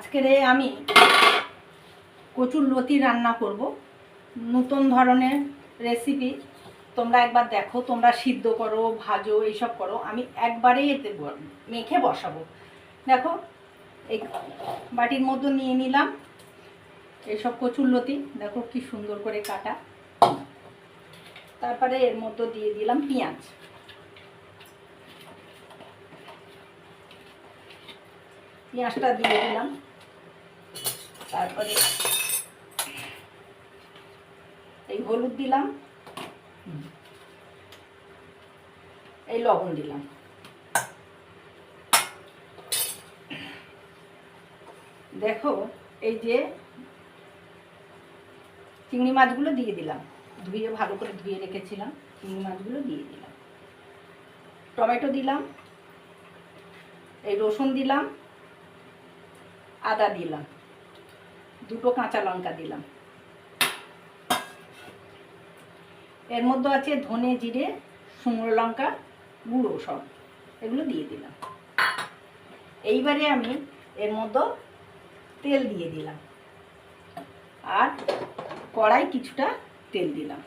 আজকের আমি কচুর লতি রান্না করব। নতুন ধরনের রেসিপি তোমরা একবার দেখো, তোমরা সিদ্ধ করো, ভাজো, এইসব করো। আমি একবারেই এতে মেখে বসাবো। দেখো, এই বাটির মধ্যে নিয়ে নিলাম এইসব কচুর লতি। দেখো কি সুন্দর করে কাটা। তারপরে এর মধ্যে দিয়ে দিলাম পেঁয়াজ। পেঁয়াজটা দিয়ে দিলাম। তারপরে এই হলুদ দিলাম। এই লবণ দিলাম। দেখো, এই যে চিংড়ি মাছগুলো দিয়ে দিলাম। ধুয়ে ভালো করে ধুয়ে রেখেছিলাম। চিংড়ি মাছগুলো দিয়ে দিলাম। টমেটো দিলাম। এই রসুন দিলাম। আদা দিলাম। দুটো কাঁচা লঙ্কা দিলাম। এর মধ্যে আছে ধনে জিরে, শুকনো লঙ্কা, গুঁড়ো সব। এগুলো দিয়ে দিলাম। এইবারে আমি এর মধ্যে তেল দিয়ে দিলাম। আর কড়াই কিছুটা তেল দিলাম।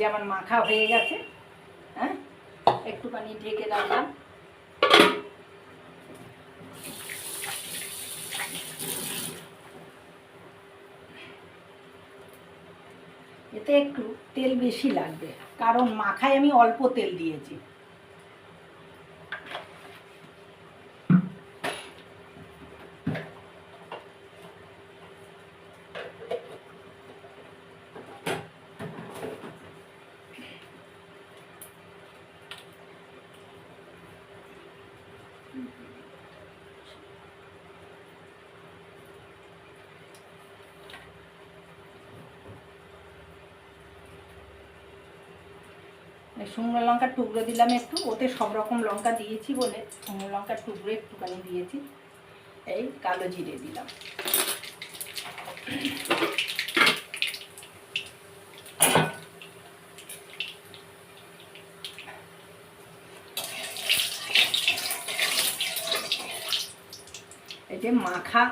যে আমার মাখা হয়ে গেছে হ্যাঁ? একটুখানি ঢেকে রাখলাম। এতে একটু তেল বেশি লাগবে, কারণ মাখায় আমি অল্প তেল দিয়েছি। শুকনো লঙ্কার টুকরো দিলাম একটু, ওতে সব রকম লঙ্কা দিয়েছি বলে শুকনো লঙ্কার টুকরো একটুখানি দিয়েছি। এই কালো জিরে দিলাম। এই যে মাখা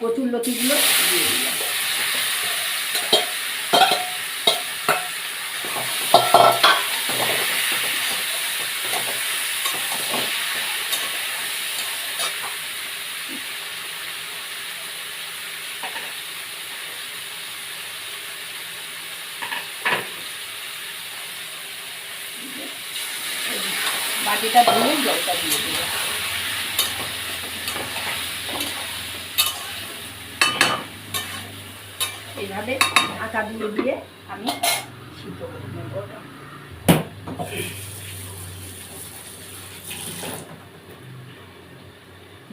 কচুর লতিগুলো দিয়ে দিলাম। বাটিটা ধুয়ে জলটা দিয়ে দিল এইভাবে ঢাকা দিয়ে দিয়ে আমি সিদ্ধ করে নেব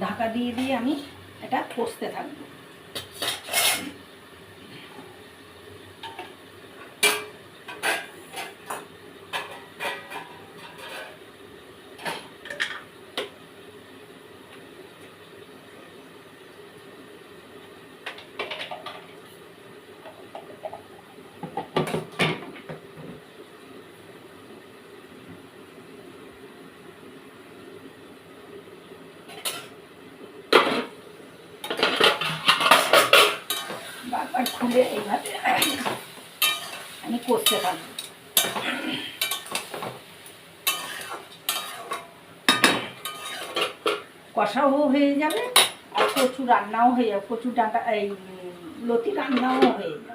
ঢাকা দিয়ে দিয়ে আমি এটা কষতে থাকব। বারবার খুলে এইভাবে আমি করতে পারব। কষাও হয়ে যাবে আর কচু রান্নাও হয়ে যাবে, কচু ডাঁটা, এই লতি রান্নাও হয়ে যাবে।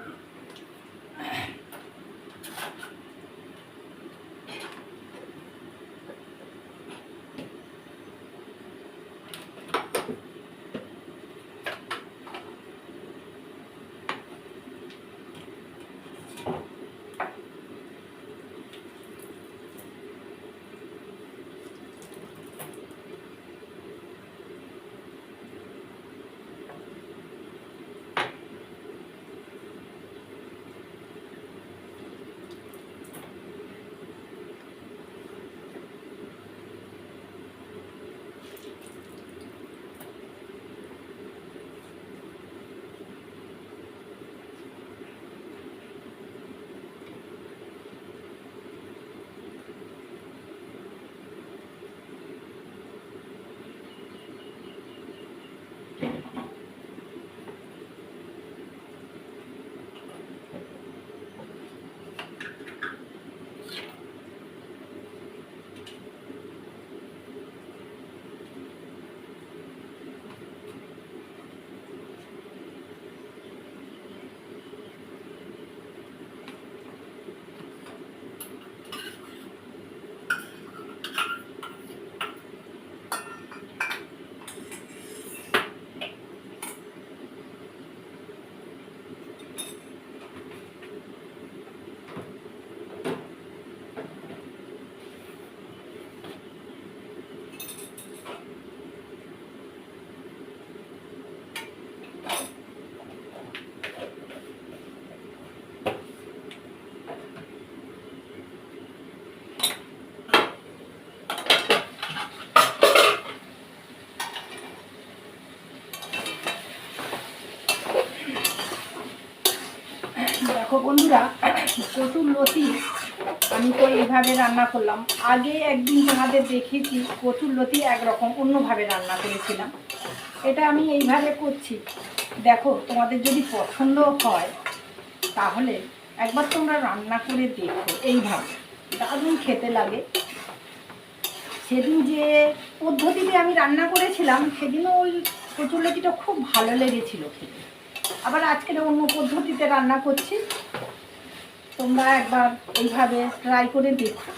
দেখো বন্ধুরা কচুর লতি। আমি তো এইভাবে রান্না করলাম। আগে একদিন তোমাদের দেখেছি কচুর লতি একরকম অন্যভাবে রান্না করেছিলাম। এটা আমি এইভাবে করছি। দেখো, তোমাদের যদি পছন্দ হয়, তাহলে একবার তোমরা রান্না করে দেখো এইভাবে। দারুণ খেতে লাগে। সেদিন যে পদ্ধতিতে আমি রান্না করেছিলাম, সেদিনও ওই কচুরলতিটা খুব ভালো লেগেছিল খেতে। আবার আজকের অন্য পদ্ধতিতে রান্না করছি। তোমরা একবার এইভাবে ট্রাই করে দেখো।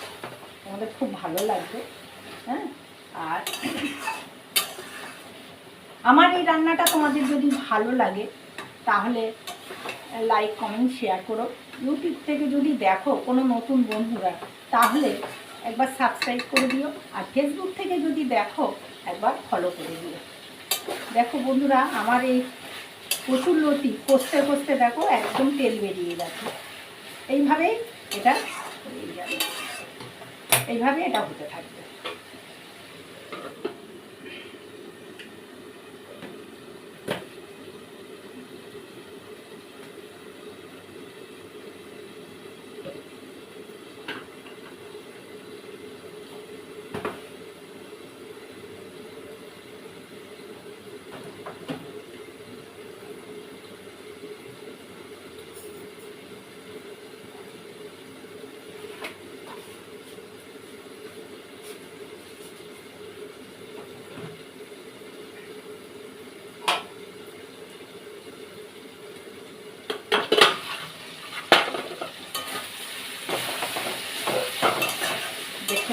তোমাদের খুব ভালো লাগবে হ্যাঁ? আর আমার এই রান্নাটা তোমাদের যদি ভালো লাগে, তাহলে লাইক কমেন্ট শেয়ার করো। ইউটিউব থেকে যদি দেখো কোনো নতুন বন্ধুরা, তাহলে একবার সাবস্ক্রাইব করে দিও। আর ফেসবুক থেকে যদি দেখো, একবার ফলো করে দিও। দেখো বন্ধুরা, আমার এই প্রচুর লতি, কষতে কষতে দেখো একদম তেল বেরিয়ে গেছে এইভাবেই এটা এইভাবে এটা হতে থাকবে।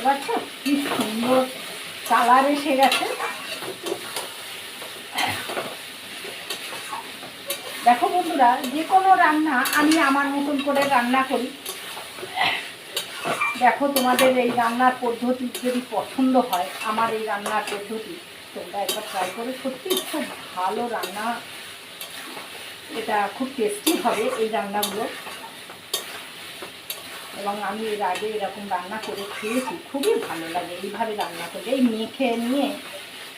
পাচ্ছ কি সুন্দর কালার এসে গেছে। দেখো বন্ধুরা, যে কোনো রান্না আমি আমার মতন করে রান্না করি। দেখো তোমাদের এই রান্নার পদ্ধতি যদি পছন্দ হয়, আমার এই রান্নার পদ্ধতি, তোমরা একবার ট্রাই করে। সত্যি খুব ভালো রান্না। এটা খুব টেস্টি হবে এই রান্নাগুলো। এবং আমি এর আগে এরকম রান্না করে খেয়েছি খুবই ভালো লাগে। এইভাবে রান্না করে এই মেখে নিয়ে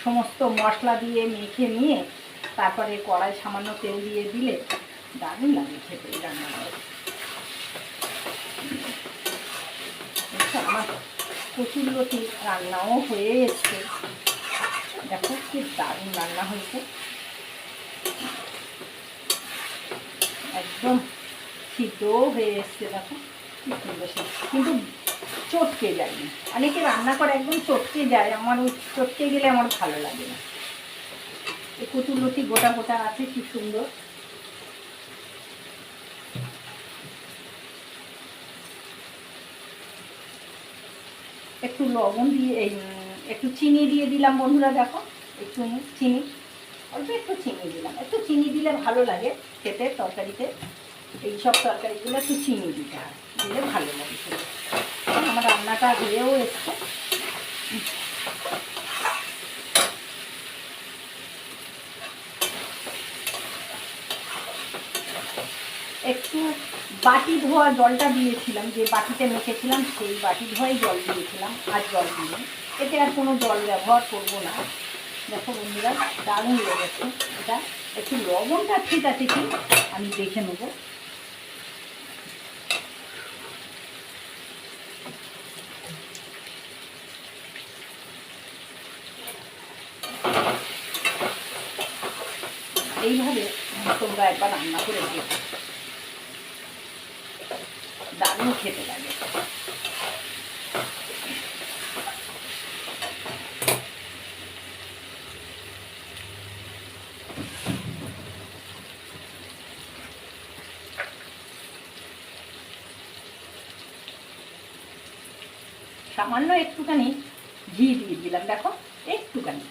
সমস্ত মশলা দিয়ে মেখে নিয়ে তারপরে কড়াই সামান্য তেল দিয়ে দিলে দারুণ লাগে খেতে এই রান্নাগুলো দেখো, আমার প্রচুর লতি রান্নাও হয়ে এসছে। দেখো কি দারুণ রান্না হয়েছে। একদম সিদ্ধও হয়ে এসছে দেখো। কিন্তু চটকে যায়নি। অনেকে রান্না করে একদম চটকে যায়, আমার ওই চটকে গেলে আমার ভালো লাগে না। এই কচুর লতি গোটা গোটা আছে, কি সুন্দর। একটু লবণ দিয়ে, এই, একটু চিনি দিয়ে দিলাম বন্ধুরা, দেখো, একটু চিনি, অল্প একটু চিনি দিলাম। একটু চিনি দিলে ভালো লাগে খেতে, তরকারিতে। এই সব তরকারিগুলো একটু চিনি দিতে হয়, দিলে ভালো লাগে। আমার রান্নাটা হয়েও এসছে। একটু বাটি ধোয়া জলটা দিয়েছিলাম, যে বাটিতে মেখেছিলাম সেই বাটি ধোয়াই জল দিয়েছিলাম, আর জল দিয়ে এতে আর কোনো জল ব্যবহার করব না। দেখো বন্ধুরা, দারুণ লেগেছে। এটা একটু লবণটা ঠিক আছে কি আমি দেখে নেব। এইভাবে তোমরা একবার রান্না করে দেখো দারুণ খেতে লাগে। সামান্য একটুখানি ঘি দিয়ে দিলাম, দেখো একটুখানি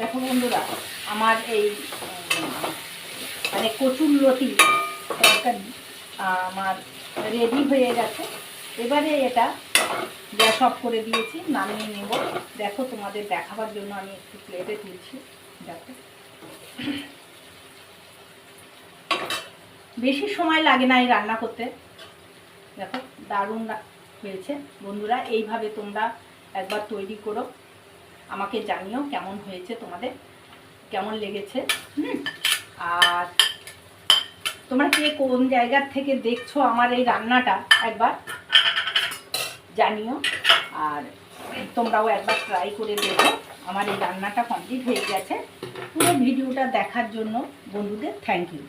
দেখো বন্ধুরা আমার এই উম, মানে কচুর লতি তরকারি আমার রেডি হয়ে গেছে। এবারে এটা গ্যাস অফ করে দিয়েছি নামিয়ে নেব। দেখো তোমাদের দেখাবার জন্য আমি একটু প্লেটে তুলছি। দেখো। বেশি সময় লাগে না এই রান্না করতে। দেখো দারুণ হয়েছে। বন্ধুরা এইভাবে তোমরা একবার তৈরি করো। আমাকে জানিও কেমন হয়েছে তোমাদের কেমন লেগেছে। হুম? আর তোমরা কে কোন জায়গার থেকে দেখছ আমার এই রান্নাটা? একবার জানিও। আর তোমরাও একবার ট্রাই করে দেখো। আমার এই রান্নাটা কমপ্লিট হয়ে গেছে। পুরো ভিডিওটা দেখার জন্য বন্ধুদের থ্যাংক ইউ